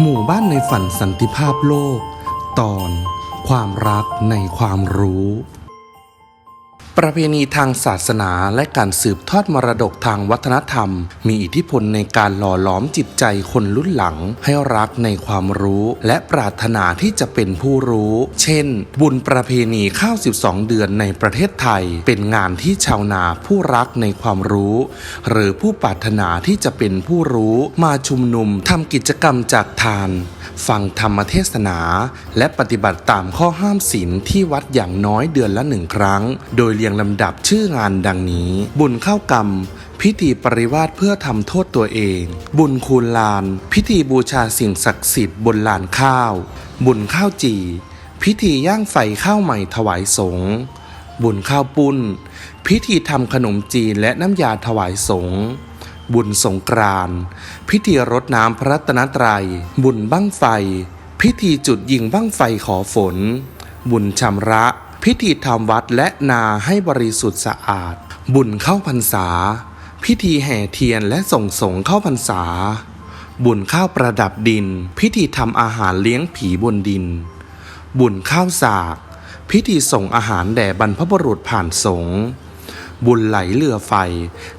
หมู่บ้านในฝันสันติภาพโลก ตอนความรักในความรู้ ประเพณีทางศาสนาและการสืบทอดมรดกทางวัฒนธรรม มีอิทธิพลในการหล่อหลอมจิตใจคนรุ่นหลัง ให้รักในความรู้ และปรารถนาที่จะเป็นผู้รู้ เช่น บุญประเพณีข้าว 12 เดือนในประเทศไทย เป็นงานที่ชาวนาผู้รักในความรู้ หรือผู้ปรารถนาที่จะเป็นผู้รู้มาชุมนุมทำกิจกรรมจากทาน ฟังธรรมเทศนา และปฏิบัติตามข้อห้ามศีลที่วัดอย่างน้อยเดือนละหนึ่งครั้ง โดยเรียงลำดับชื่องานดังนี้ บุญเข้ากรรม พิธีปริวาสเพื่อทำโทษตัวเอง บุญคูณลาน พิธีบูชาสิ่งศักดิ์สิทธิ์บนลานข้าว บุญข้าวจี่ พิธีย่างไฟข้าวใหม่ถวายสงฆ์บุญข้าวปุ้น พิธีทำขนมจีนและน้ำยาถวายสงฆ์บุญสงกรานพิธีรดน้ำพระรัตนตรัย บุญบั้งไฟ พิธีจุดยิงบั้งไฟขอฝน บุญชำระ พิธีทำวัดและนาให้บริสุทธิ์สะอาด บุญเข้าพรรษา พิธีแห่เทียนและส่งสงเข้าพรรษา บุญข้าวประดับดิน พิธีทำอาหารเลี้ยงผีบนดิน บุญข้าวสาก พิธีส่งอาหารแด่บรรพบุรุษผ่านสงฆ์ บุญไหลเรือไฟ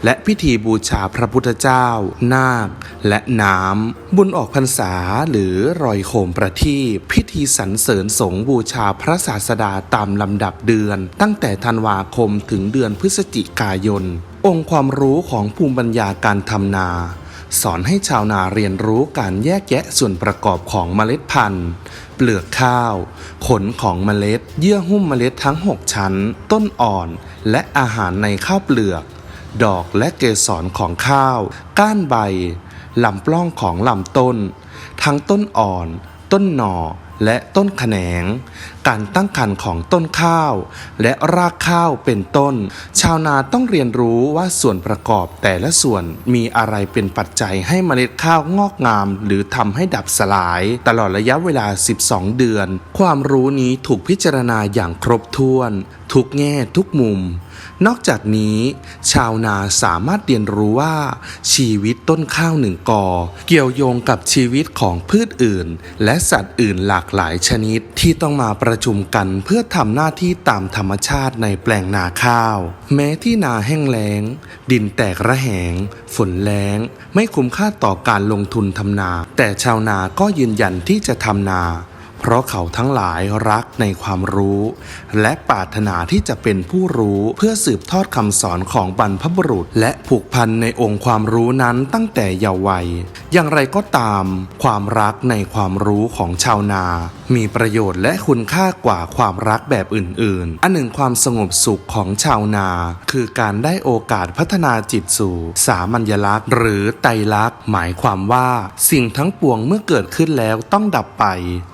และพิธีบูชาพระพุทธเจ้า นาค และน้ำ บุญออกพรรษาหรือรอยโคมประทีปพิธีสรรเสริญสงบูชาพระศาสดาตามลำดับเดือน ตั้งแต่ธันวาคมถึงเดือนพฤศจิกายน องค์ความรู้ของภูมิปัญญาการทำนา สอนให้ชาวนาเรียนรู้การแยกแยะส่วนประกอบของเมล็ดพันธุ์ เปลือกข้าว ขนของเมล็ด เยื่อหุ้มเมล็ดทั้ง 6 ชั้น ต้นอ่อน และอาหารในข้าวเปลือก ดอกและเกสรของข้าว ก้านใบลำปล้องของลำต้น ทั้งต้นอ่อน ต้นหน่อและต้นแขนง การตั้งครรภ์ของต้นข้าว และรากข้าวเป็นต้น ชาวนาต้องเรียนรู้ว่าส่วนประกอบแต่ละส่วนมีอะไรเป็นปัจจัยให้เมล็ดข้าวงอกงาม หรือทำให้ดับสลาย ตลอดระยะเวลา 12 เดือน ความรู้นี้ถูกพิจารณาอย่างครบถ้วน ทุกแง่ทุกมุม นอกจากนี้ ชาวนาสามารถเรียนรู้ว่า ชีวิตต้นข้าวหนึ่งกอ เกี่ยวโยงกับชีวิตของพืชอื่น และสัตว์อื่นหลากหลายชนิดที่ต้องมาประชุมกันเพื่อทำหน้าที่ตามธรรมชาติในแปลงนาข้าว แม้ที่นาแห้งแล้ง ดินแตกระแหง ฝนแล้ง ไม่คุ้มค่าต่อการลงทุนทำนา แต่ชาวนาก็ยืนยันที่จะทำนาเพราะเขาทั้งหลายรักในความรู้ และปรารถนาที่จะเป็นผู้รู้เพื่อสืบทอดคำสอนของบรรพบุรุษ และผูกพันในองค์ความรู้นั้นตั้งแต่เยาว์วัย อย่างไรก็ตาม ความรักในความรู้ของชาวนา มีประโยชน์และคุณค่ากว่าความรักแบบอื่น ๆ อันหนึ่งความสงบสุขของชาวนา คือการได้โอกาสพัฒนาจิตสู่ สามัญลักษณ์ หรือไตรลักษณ์ หมายความว่า สิ่งทั้งปวงเมื่อเกิดขึ้นแล้วต้องดับไป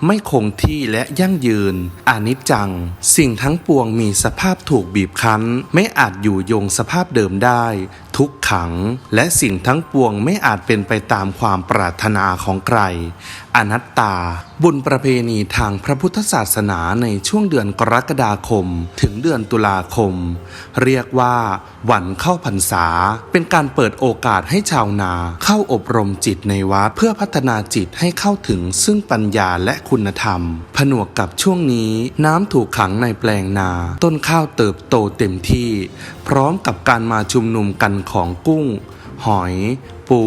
ไม่คงที่และยั่งยืนอนิจจัง สิ่งทั้งปวงมีสภาพถูกบีบคั้น ไม่อาจอยู่ยงสภาพเดิมได้ ทุกขัง และสิ่งทั้งปวงไม่อาจเป็นไปตามความปรารถนาของใคร อนัตตา บุญประเพณีทางพระพุทธศาสนาในช่วงเดือนกรกฎาคม ถึงเดือนตุลาคม เรียกว่าวันเข้าพรรษา เป็นการเปิดโอกาสให้ชาวนาเข้าอบรมจิตในวัดเพื่อพัฒนาจิตให้เข้าถึงซึ่งปัญญาและคุณธรรมผนวกกับช่วงนี้น้ำถูกขังในแปลงนา ต้นข้าวเติบโตเต็มที่ พร้อมกับการมาชุมนุมกันของกุ้ง หอย ปู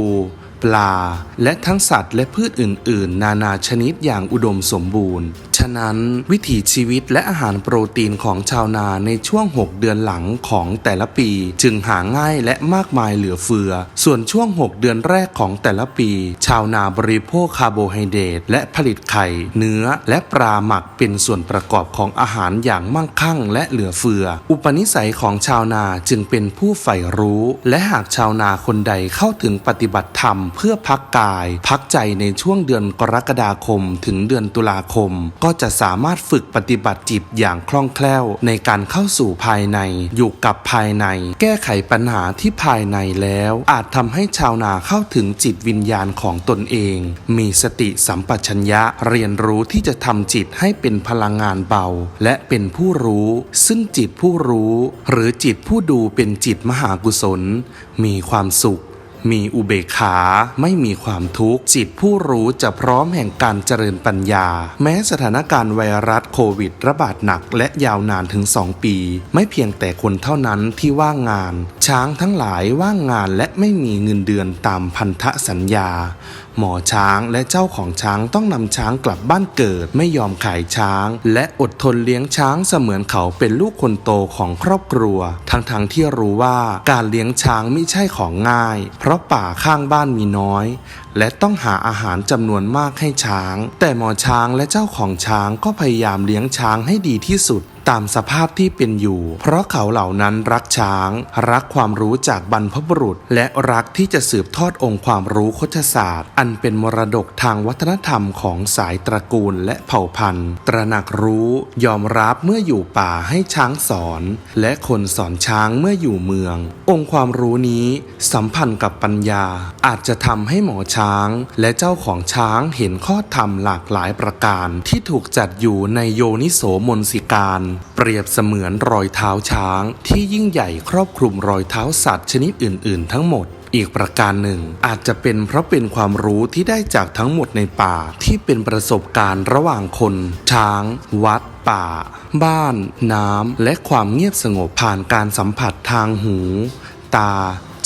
ปลา และทั้งสัตว์และพืชอื่น ๆ นานาชนิดอย่างอุดมสมบูรณ์ ฉะนั้น วิถีชีวิตและอาหารโปรตีนของชาวนาในช่วง 6 เดือนหลังของแต่ละปี จึงหาง่ายและมากมายเหลือเฟือ ส่วนช่วง 6 เดือนแรกของแต่ละปี ชาวนาบริโภคคาร์โบไฮเดรตและผลิตไข่ เนื้อ และปลาหมักเป็นส่วนประกอบของอาหารอย่างมั่งคั่ง และเหลือเฟือ อุปนิสัยของชาวนาจึงเป็นผู้ใฝ่รู้ และหากชาวนาคนใดเข้าถึงปฏิบัติธรรม เพื่อพักกาย พักใจในช่วงเดือนกรกฎาคม ถึงเดือนตุลาคมก็จะสามารถฝึกปฏิบัติจิตอย่างคล่องแคล่ว ในการเข้าสู่ภายใน อยู่กับภายใน แก้ไขปัญหาที่ภายในแล้ว อาจทำให้ชาวนาเข้าถึงจิตวิญญาณของตนเอง มีสติสัมปชัญญะเรียนรู้ที่จะทำจิตให้เป็นพลังงานเบา และเป็นผู้รู้ ซึ่งจิตผู้รู้ หรือจิตผู้ดูเป็นจิตมหากุศล มีความสุข มีอุเบกขาไม่มีความทุกข์ จิตผู้รู้จะพร้อมแห่งการเจริญปัญญา แม้สถานการณ์ไวรัสโควิดระบาดหนักและยาวนานถึง 2 ปี ไม่เพียงแต่คนเท่านั้นที่ว่างงาน ช้างทั้งหลายว่างงานและไม่มีเงินเดือนตามพันธสัญญา หมอช้างและเจ้าของช้างต้องนำช้างกลับบ้านเกิดไม่ยอมขายช้าง และอดทนเลี้ยงช้างเสมือนเขาเป็นลูกคนโตของครอบครัว ทั้งๆทที่รู้ว่าการเลี้ยงช้างไม่ใช่ของง่าย เพราะป่าข้างบ้านมีน้อย และต้องหาอาหารจำนวนมากให้ช้าง แต่หมอช้างและเจ้าของช้างก็พยายามเลี้ยงช้างให้ดีที่สุด ตามสภาพที่เป็นอยู่ เพราะเขาเหล่านั้นรักช้าง รักความรู้จากบรรพบุรุษ และรักที่จะสืบทอดองค์ความรู้คชศาสตร์ อันเป็นมรดกทางวัฒนธรรมของสายตระกูลและเผ่าพันธุ์ ตระหนักรู้ ยอมรับเมื่ออยู่ป่าให้ช้างสอน และคนสอนช้างเมื่ออยู่เมือง องค์ความรู้นี้สัมพันธ์กับปัญญา อาจจะทำให้หมอช้าง และเจ้าของช้างเห็นข้อธรรมหลากหลายประการที่ถูกจัดอยู่ในโยนิโสมนสิการเปรียบเสมือนรอยเท้าช้าง ที่ยิ่งใหญ่ครอบคลุมรอยเท้าสัตว์ชนิดอื่น ๆ ทั้งหมดอีกประการหนึ่ง อาจจะเป็นเพราะเป็นความรู้ที่ได้จากทั้งหมดในป่าที่เป็นประสบการณ์ระหว่างคน ช้าง วัด ป่า บ้าน น้ำ และความเงียบสงบผ่านการสัมผัสทางหู ตา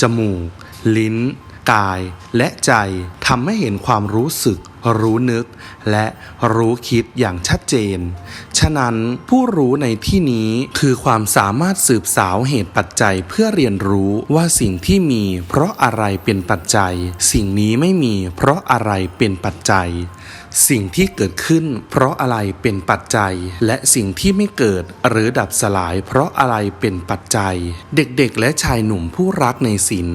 จมูก ลิ้น กาย และใจทำให้เห็นความรู้สึก รู้นึก และรู้คิดอย่างชัดเจน ฉะนั้นผู้รู้ในที่นี้คือความสามารถสืบสาวเหตุปัจจัยเพื่อเรียนรู้ว่าสิ่งที่มี เพราะอะไรเป็นปัจจัย สิ่งนี้ไม่มี เพราะอะไรเป็นปัจจัย สิ่งที่เกิดขึ้น เพราะอะไรเป็นปัจจัย และสิ่งที่ไม่เกิดหรือดับสลาย เพราะอะไรเป็นปัจจัย เด็กๆ และชายหนุ่มผู้รักในศีล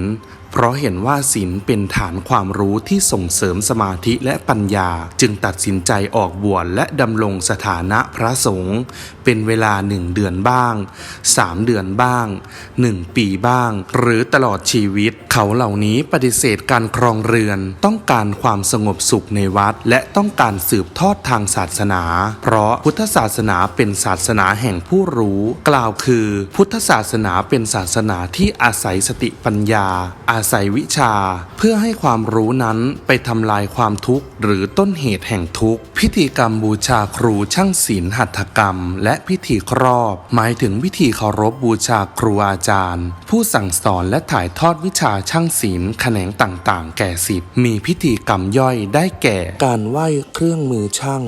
เพราะเห็นว่าศีลเป็นฐานความรู้ที่ส่งเสริมสมาธิและปัญญา จึงตัดสินใจออกบวชและดำรงสถานะพระสงฆ์เป็นเวลาหนึ่งเดือนบ้างสามเดือนบ้างหนึ่งปีบ้าง หรือตลอดชีวิต เขาเหล่านี้ปฏิเสธการครองเรือน ต้องการความสงบสุขในวัด และต้องการสืบทอดทางศาสนา เพราะพุทธศาสนาเป็นศาสนาแห่งผู้รู้ กล่าวคือ พุทธศาสนาเป็นศาสนาที่อาศัยสติปัญญาอาศัยวิชา เพื่อให้ความรู้นั้นไปทำลายความทุกข์ หรือต้นเหตุแห่งทุกข์ พิธีกรรมบูชาครูช่างศีลหัตถกรรม และพิธีครอบ หมายถึงวิธีเคารพบูชาครูอาจารย์ ผู้สั่งสอนและถ่ายทอดวิชาช่างศีลแขนงต่างๆ แก่สิทธิ์มีพิธีกรรมย่อยได้แก่ การไหว้เครื่องมือช่าง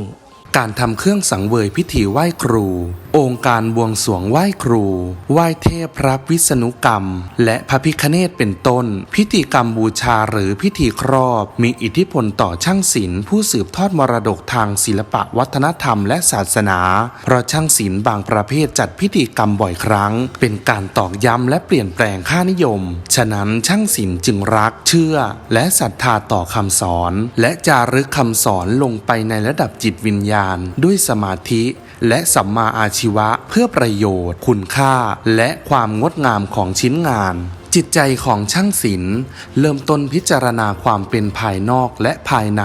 การทำเครื่องสังเวยพิธีไหว้ครูองค์การบวงสรวงไหว้ครู ไหว้เทพพระวิษณุกรรม และพระพิคเนตเป็นต้น พิธีกรรมบูชาหรือพิธีครอบ มีอิทธิพลต่อช่างศิลป์ผู้สืบทอดมรดกทางศิลปะวัฒนธรรมและศาสนา เพราะช่างศิลป์บางประเภทจัดพิธีกรรมบ่อยครั้ง เป็นการตอกย้ำและเปลี่ยนแปลงค่านิยม ฉะนั้นช่างศิลป์จึงรักเชื่อ และศรัทธาต่อคำสอน และจารึกคำสอนลงไปในระดับจิตวิญญาณ ด้วยสมาธิ และสัมมาอาชีวะเพื่อประโยชน์ คุณค่า และความงดงามของชิ้นงานจิตใจของช่างศิลป์เริ่มต้นพิจารณาความเป็นภายนอกและภายใน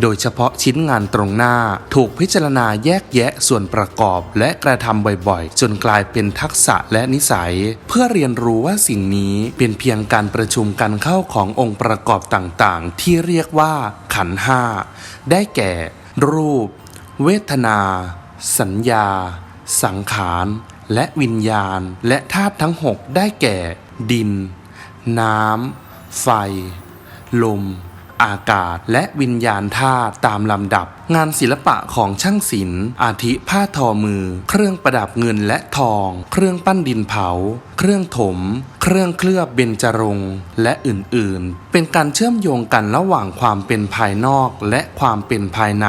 โดยเฉพาะชิ้นงานตรงหน้าถูกพิจารณาแยกแยะส่วนประกอบและกระทำบ่อยๆ จนกลายเป็นทักษะและนิสัย เพื่อเรียนรู้ว่าสิ่งนี้เป็นเพียงการประชุมกันเข้าขององค์ประกอบต่างๆ ที่เรียกว่าขันห้าได้แก่ รูป เวทนา สัญญา สังขารและวิญญาณและธาตุทั้งหกได้แก่ ดิน น้ำ ไฟ ลม อากาศ และวิญญาณธาตุตามลำดับ งานศิลปะของช่างศิลป์ อาทิผ้าทอมือ เครื่องประดับเงินและทอง เครื่องปั้นดินเผา เครื่องถม เครื่องเคลือบเบญจรงค์และอื่น ๆเป็นการเชื่อมโยงกันระหว่างความเป็นภายนอกและความเป็นภายใน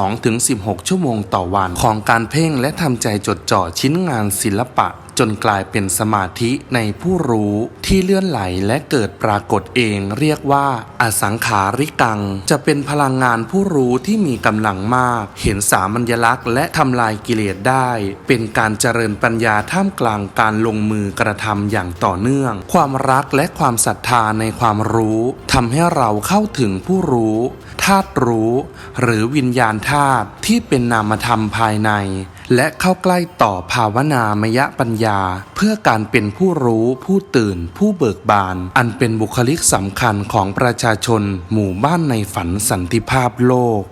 12-16 ชั่วโมงต่อวัน ของการเพ่งและทำใจจดจ่อชิ้นงานศิลปะ จนกลายเป็นสมาธิในผู้รู้ที่เลื่อนไหลและเกิดปรากฏเองเรียกว่า อสังขาริกัง จะเป็นพลังงานผู้รู้ที่มีกำลังมาก เห็นสามัญลักษณ์และทำลายกิเลสได้ เป็นการเจริญปัญญาท่ามกลางการลงมือกระทำอย่างต่อเนื่อง ความรักและความศรัทธาในความรู้ทำให้เราเข้าถึงผู้รู้ธาตุรู้ หรือวิญญาณธาตุที่เป็นนามธรรมภายใน และเข้าใกล้ต่อภาวนามยปัญญา เพื่อการเป็นผู้รู้ผู้ตื่น ผู้เบิกบาน อันเป็นบุคลิกสำคัญของประชาชนหมู่บ้านในฝันสันติภาพโลก